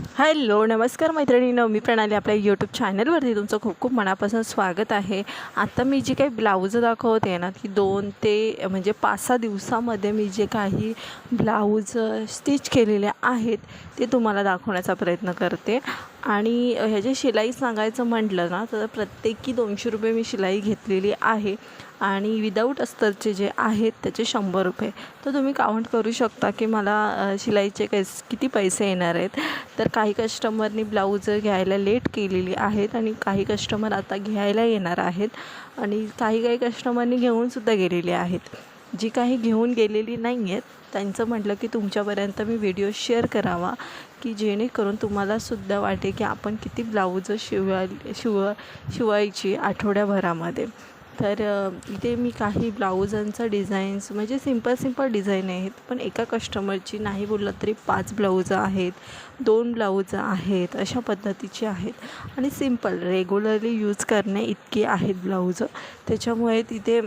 Hello नमस्कार मैत्रिणीनं. मी प्रणाली आपल्या यूट्यूब चॅनलवरती तुमचं खूप खूप मनापासून स्वागत आहे. आता मी जी काही ब्लाऊज दाखवते ना ती दोन ते म्हणजे पाच सहा दिवसामध्ये मी जे काही ब्लाऊज स्टिच केलेले आहेत ते तुम्हाला दाखवण्याचा प्रयत्न करते. आणि ह्याची शिलाई सांगायचं म्हटलं ना तर प्रत्येकी दोनशे रुपये मी शिलाई घेतलेली आहे. आणि विदाऊट अस्तरचे जे आहेत त्याचे शंभर रुपये. तर तुम्ही काउंट करू शकता की मला शिलाईचे कैस किती पैसे येणार आहेत. तर काही कस्टमरनी ब्लाऊज घ्यायला लेट केलेली आहेत आणि काही कस्टमर आता घ्यायला येणार आहेत. आणि काही काही कस्टमरनी घेऊनसुद्धा गेलेले आहेत. जी काही घेऊन गेलेली नाही आहेत त्यांचं म्हटलं की तुमच्यापर्यंत मी व्हिडिओ शेअर करावा की जेणेकरून तुम्हालासुद्धा वाटे की आपण किती ब्लाऊजं शिवाय शिव शिवायची आठवड्याभरामध्ये. तर इथे मी काही ब्लाऊजांचा डिझाईन्स म्हणजे सिंपल सिंपल डिझाईन आहेत पण एका कस्टमरची नाही बोललं तरी पाच ब्लाऊजं आहेत दोन ब्लाऊजं आहेत अशा पद्धतीची आहेत. आणि सिंपल रेग्युलरली यूज करणे इतकी आहेत ब्लाऊजं त्याच्यामुळे तिथे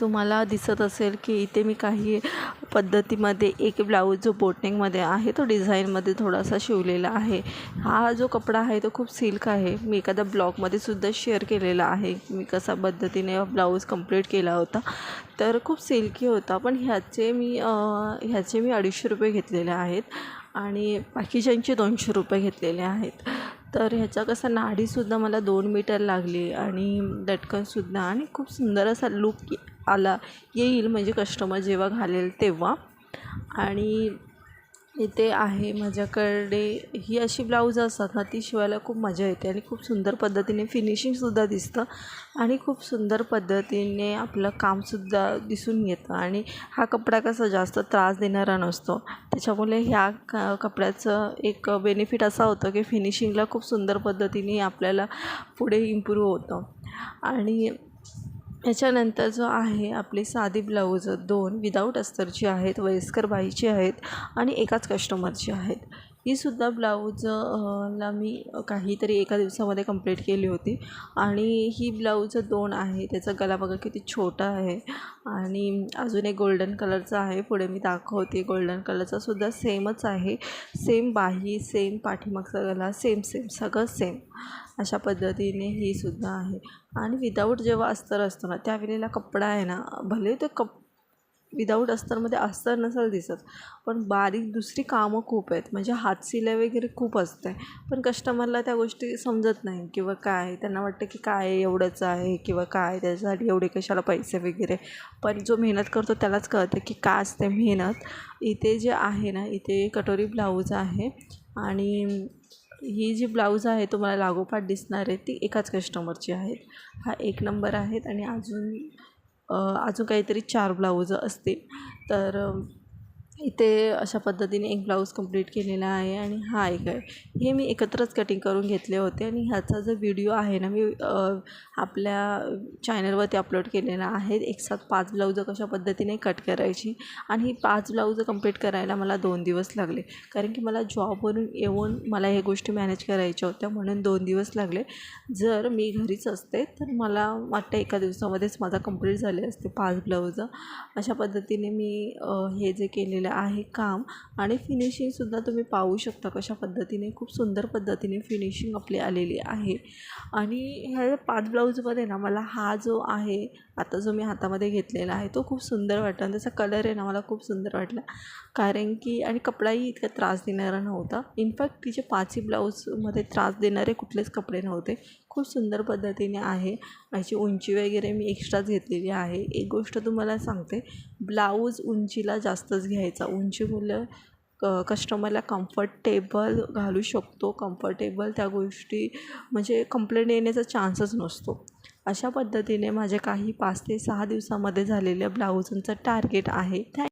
तुम्हाला दिसत असेल की इथे मी काही पद्धतीमध्ये एक ब्लाऊज जो बोटनेकमध्ये आहे तो डिझाईनमध्ये थोडासा शिवलेला आहे. हा जो कपडा आहे तो खूप सिल्क आहे. मी एखाद्या ब्लॉगमध्ये सुद्धा शेअर केलेला आहे. मी कसा पद्धतीने ब्लाऊज कंप्लीट केला होता तर खूप सिल्की होता. पण ह्याचे मी ह्याचे मी अडीचशे रुपये घेतलेले आहेत आणि बाकीच्यांचे दोनशे रुपये घेतलेले आहेत. तर ह्याचा कसा नाडीसुद्धा मला दोन मीटर लागली आणि लटकनसुद्धा आणि खूप सुंदर असा लुक आला. येईल म्हणजे कस्टमर जेव्हा घालेल तेव्हा. आणि इथे आहे माझ्याकडे ही अशी ब्लाऊज असतात ना ती शिवायला खूप मजा येते आणि खूप सुंदर पद्धतीने फिनिशिंगसुद्धा दिसतं. आणि खूप सुंदर पद्धतीने आपलं कामसुद्धा दिसून येतं. आणि हा कपडा कसा जास्त त्रास देणारा नसतो. त्याच्यामुळे ह्या क कपड्याचं एक बेनिफिट असा होतं की फिनिशिंगला खूप सुंदर पद्धतीने आपल्याला पुढे इम्प्रूव्ह होतं. आणि याच्यानंतर जो आहे आपली साधी ब्लाऊज दोन विदाऊट अस्तरची आहेत वयस्कर बाईची आहेत आणि एकाच कस्टमरची आहेत. ही सुद्धा ब्लाऊज ला मी काहीतरी एका दिवसामध्ये कंप्लीट केली होती. आणि ही ब्लाऊज दोन आहे. त्याचा गला बघा किती छोटा आहे. आणि अजून एक गोल्डन कलरचा आहे. पुढे मी दाखवते. गोल्डन कलरचा सुद्धा सेमच आहे. सेम बाही सेम पाठीमागचा गला सेम सेम सगळं सेम अशा पद्धतीने ही सुद्धा आहे. आणि विदाऊट जेव्हा अस्तर असतो ना त्यावेळेला कपडा आहे ना भले ते कप विदाऊट अस्तरमध्ये अस्तर नसेल दिसत. पण बारीक दुसरी कामं खूप आहेत. म्हणजे हातशिलाई वगैरे खूप असते पण कस्टमरला त्या गोष्टी समजत नाही. किंवा काय? त्यांना वाटतं की काय एवढंच आहे? किंवा काय? त्याच्यासाठी एवढे कशाला पैसे वगैरे? पण जो मेहनत करतो त्यालाच कळतं की काय असते मेहनत. इथे जे आहे ना इथे कटोरी ब्लाऊज आहे. आणि ही जी ब्लाऊज आहे तुम्हाला लागोपाठ दिसणार आहे ती एकाच कस्टमरची आहेत हा एक नंबर आहेत. आणि अजून अजून काहीतरी चार ब्लाऊज असतील. तर इथे अशा पद्धतीने एक ब्लाऊज कंप्लीट केलेला आहे आणि हा एक आहे. हे मी एकत्रच कटिंग करून घेतले होते आणि ह्याचा जो व्हिडिओ आहे ना मी आपल्या चॅनलवरती अपलोड केलेला आहे. एक साथ पाच ब्लाऊजं कशा पद्धतीने कट करायची आणि ही पाच ब्लाऊजं कंप्लीट करायला मला दोन दिवस लागले. कारण की मला जॉबवरून येऊन मला ह्या गोष्टी मॅनेज करायच्या होत्या म्हणून दोन दिवस लागले. जर मी घरीच असते तर मला वाटतं एका दिवसामध्येच माझा कंप्लीट झाले असते पाच ब्लाऊजं अशा पद्धतीने मी हे जे केलेलं आहे काम आणि फिनिशिंगसुद्धा तुम्ही पाहू शकता कशा पद्धतीने. खूप सुंदर पद्धतीने फिनिशिंग आपली आलेली आहे. आणि ह्या पाच ब्लाऊजमध्ये ना मला हा जो आहे आता जो मी हातामध्ये घेतलेला आहे तो खूप सुंदर वाटला. आणि त्याचा कलर आहे ना मला खूप सुंदर वाटला. कारण की आणि कपडाही इतका त्रास देणारा नव्हता. इनफॅक्ट तिचे पाचही ब्लाऊजमध्ये त्रास देणारे कुठलेच कपडे नव्हते. खूप सुंदर पद्धतीने आहे. याची उंची वगैरे मी एक्स्ट्राच घेतलेली आहे. एक गोष्ट तुम्हाला सांगते. ब्लाऊज उंचीला जास्तच घ्यायचा. उंची मुलं क कस्टमरला कम्फर्टेबल घालू शकतो. कम्फर्टेबल त्या गोष्टी म्हणजे कंप्लेंट येण्याचा चान्सच नसतो. अशा पद्धतीने माझे काही पाच ते सहा दिवसामध्ये झालेल्या ब्लाऊजांचं टार्गेट आहे. थँक